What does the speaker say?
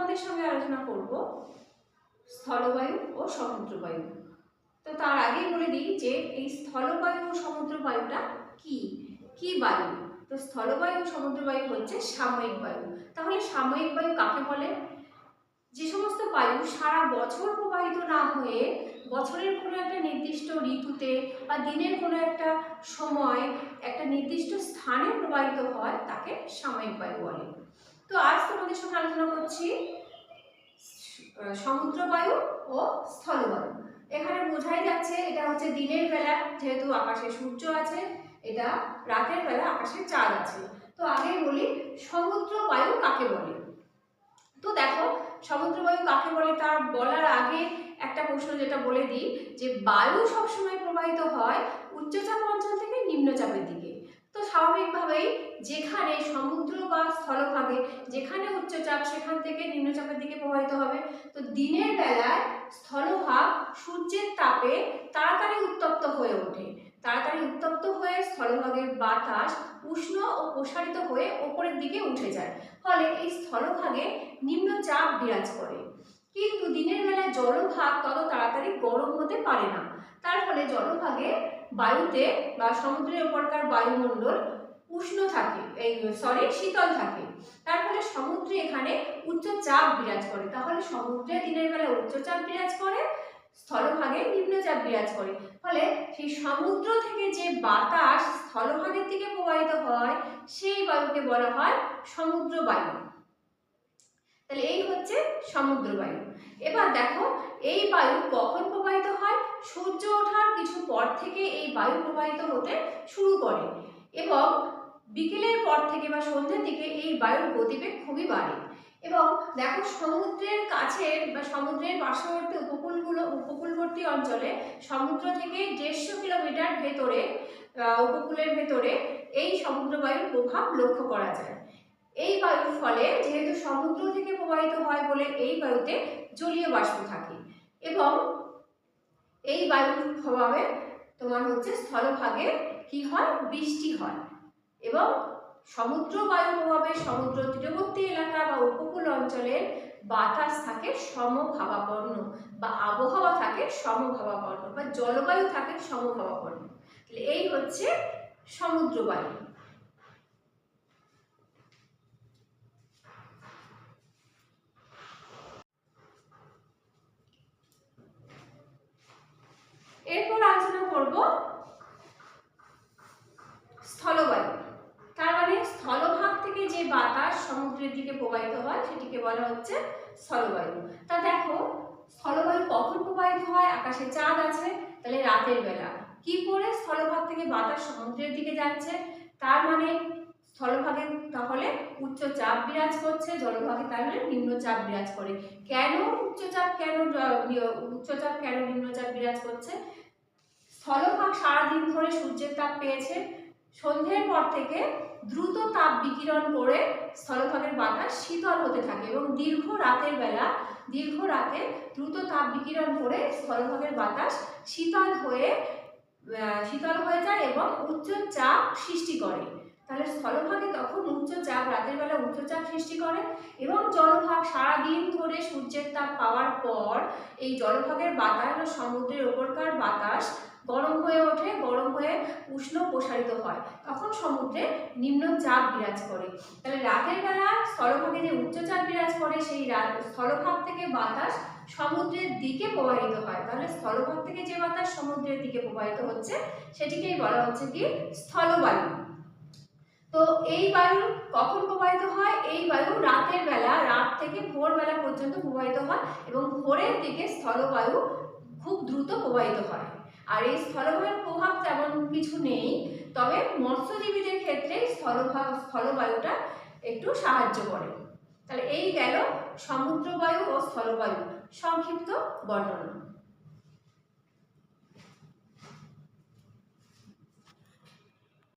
তোমাদের সঙ্গে আলোচনা করব স্থলবায়ু ও সমুদ্রবায়ু। তো তার আগেই বলে দিই যে এই স্থলবায়ু ও সমুদ্রবায়ুটা কি? কি বায়ু? তো স্থলবায়ু ও সমুদ্রবায়ু হচ্ছে সাময়িক বায়ু। তাহলে সাময়িক বায়ু কাকে বলে? যে সমস্ত বায়ু সারা বছর প্রবাহিত না হয়ে বছরের কোনো একটা নির্দিষ্ট ঋতুতে বা দিনের কোনো একটা সময় একটা নির্দিষ্ট স্থানে প্রবাহিত হয়, তাকে সাময়িক বায়ু বলে। তো আজ তোমাদের সঙ্গে আলোচনা করছি আহ, সমুদ্র বায়ু ও স্থলবায়ু। এখানে বোঝাই যাচ্ছে এটা হচ্ছে দিনের বেলা যেহেতু আকাশে সূর্য আছে এটা রাতের বেলা আকাশে চাঁদ আছে। তো আগেই বলি সমুদ্র বায়ু কাকে বলে? তো দেখো সমুদ্র বায়ু কাকে বলে তার বলার আগে একটা প্রশ্ন যেটা বলে দিই যে বায়ু সবসময় প্রবাহিত হয় উচ্চচাপ অঞ্চল থেকে নিম্নচাপের স্বাভাবিকভাবেই যেখানে সমুদ্র বা স্থলভাগে, যেখানে উচ্চচাপ, সেখান থেকে নিম্নচাপের দিকে প্রবাহিত হবে। তো দিনের বেলায় স্থলভাগ সূর্যের তাপে তাড়াতাড়ি উত্তপ্ত হয়ে ওঠে। তাড়াতাড়ি উত্তপ্ত হয়ে স্থলভাগের বাতাস উষ্ণ ও প্রসারিত হয়ে ওপরের দিকে উঠে যায়। ফলে এই স্থলভাগে নিম্নচাপ বিরাজ করে। কিন্তু দিনের বেলায় জলভাগ তত তাড়াতাড়ি গরম হতে পারে না। তার ফলে জলভাগে বায়ুতে বা সমুদ্রের ওপরকার বায়ুমণ্ডল উষ্ণ থাকে, এই সরি শীতল থাকে। তার ফলে সমুদ্রে এখানে উচ্চচাপ বিরাজ করে। তাহলে সমুদ্রে দিনের বেলা উচ্চচাপ বিরাজ করে, স্থলভাগে নিম্নচাপ বিরাজ করে। ফলে সেই সমুদ্র থেকে যে বাতাস স্থলভাগের দিকে প্রবাহিত হয়, সেই বায়ুকে বলা হয় সমুদ্র বায়ু। তাহলে এই হচ্ছে সমুদ্র বায়ু। এবার দেখো, এই বায়ু কখন প্রবাহিত হয়? সূর্য ওঠার কিছু পর থেকে এই বায়ু প্রবাহিত হতে শুরু করে। এবং বিকেলের পর থেকে বা সন্ধ্যের দিকে এই বায়ুর গতিবেগ খুবই বাড়ে। এবং দেখো সমুদ্রের কাছে বা সমুদ্রের পার্শ্ববর্তী উপকূলগুলো, উপকূলবর্তী অঞ্চলে সমুদ্র থেকে দেড়শো কিলোমিটার ভেতরে উপকূলের ভেতরে এই সমুদ্র বায়ুর প্রভাব লক্ষ্য করা যায়। এই বায়ুর ফলে যেহেতু সমুদ্র থেকে প্রবাহিত হয় বলে এই বায়ুতে জলীয় বাষ্প থাকে এবং এই বায়ুর প্রভাবে তোমার হচ্ছে স্থলভাগে কি হয়? বৃষ্টি হয়। এবং সমুদ্র বায়ু প্রভাবে সমুদ্র তীরবর্তী এলাকা বা উপকূল অঞ্চলের বাতাস থাকে সমভাবাপন্ন বা আবহাওয়া থাকে সমভাবাপন্ন বা জলবায়ু থাকে সমভাবাপন্ন। এই হচ্ছে সমুদ্র বায়ু এরপর আলোচনা করব স্থলবায়ু তার মানে স্থলভাগ থেকে যে বাতাস সমুদ্রের দিকে প্রবাহিত হয়, সেটিকে বলা হচ্ছে স্থলবায়ু। তা দেখো, স্থলবায়ু কখন প্রবাহিত হয়? আকাশে চাঁদ আছে, তাহলে রাতের বেলা। কি করে স্থলভাগ থেকে বাতাস সমুদ্রের দিকে যাচ্ছে? তার মানে স্থলভাগে তাহলে উচ্চ চাপ বিরাজ করছে, জলভাগে তাহলে নিম্নচাপ বিরাজ করে। কেন উচ্চচাপ কেন নিয়- উচ্চচাপ কেন নিম্নচাপ বিরাজ করছে? স্থলভাগ সারাদিন ধরে সূর্যের তাপ পেয়েছে সন্ধ্যের পর থেকে দ্রুত তাপ বিকিরণ করে স্থলভাগের বাতাস শীতল হতে থাকে এবং দীর্ঘ রাতের বেলা, দীর্ঘ রাতে দ্রুত তাপ বিকিরণ করে স্থলভাগের বাতাস শীতল হয়ে শীতল হয়ে যায় এবং উচ্চ চাপ সৃষ্টি করে। তাহলে স্থলভাগে তখন উচ্চ চাপ, রাতের বেলা উচ্চ চাপ সৃষ্টি করে এবং জলভাগ সারাদিন ধরে সূর্যের তাপ পাওয়ার পর এই জলভাগের বাতাস ও সমুদ্রের ওপরকার বাতাস গরম হয়ে ওঠে, গরম হয়ে উষ্ণ প্রসারিত হয়। তখন সমুদ্রে নিম্নচাপ বিরাজ করে। তাহলে রাতের বেলা স্থলভাগে যে উচ্চচাপ বিরাজ করে, সেই স্থলভাগ থেকে বাতাস সমুদ্রের দিকে প্রবাহিত হয়। তাহলে থেকে যে বাতাস সমুদ্রের দিকে প্রবাহিত হচ্ছে, সেটিকেই বলা হচ্ছে কি স্থলবায়ু। তো এই বায়ু কখন প্রবাহিত হয়? এই বায়ু রাতের বেলা, রাত থেকে ভোরবেলা পর্যন্ত প্রবাহিত হয় এবং ভোরের দিকে স্থলবায়ু খুব দ্রুত প্রবাহিত হয়। আর এই স্থলবায়ুর প্রভাব তেমন কিছু নেই, তবে মৎস্যজীবীদের ক্ষেত্রে স্থলভাগ স্থলবায়ুটা একটু সাহায্য করে। তাহলে এই গেল সমুদ্রবায়ু ও স্থলবায়ু। সংক্ষিপ্ত বর্ণনা।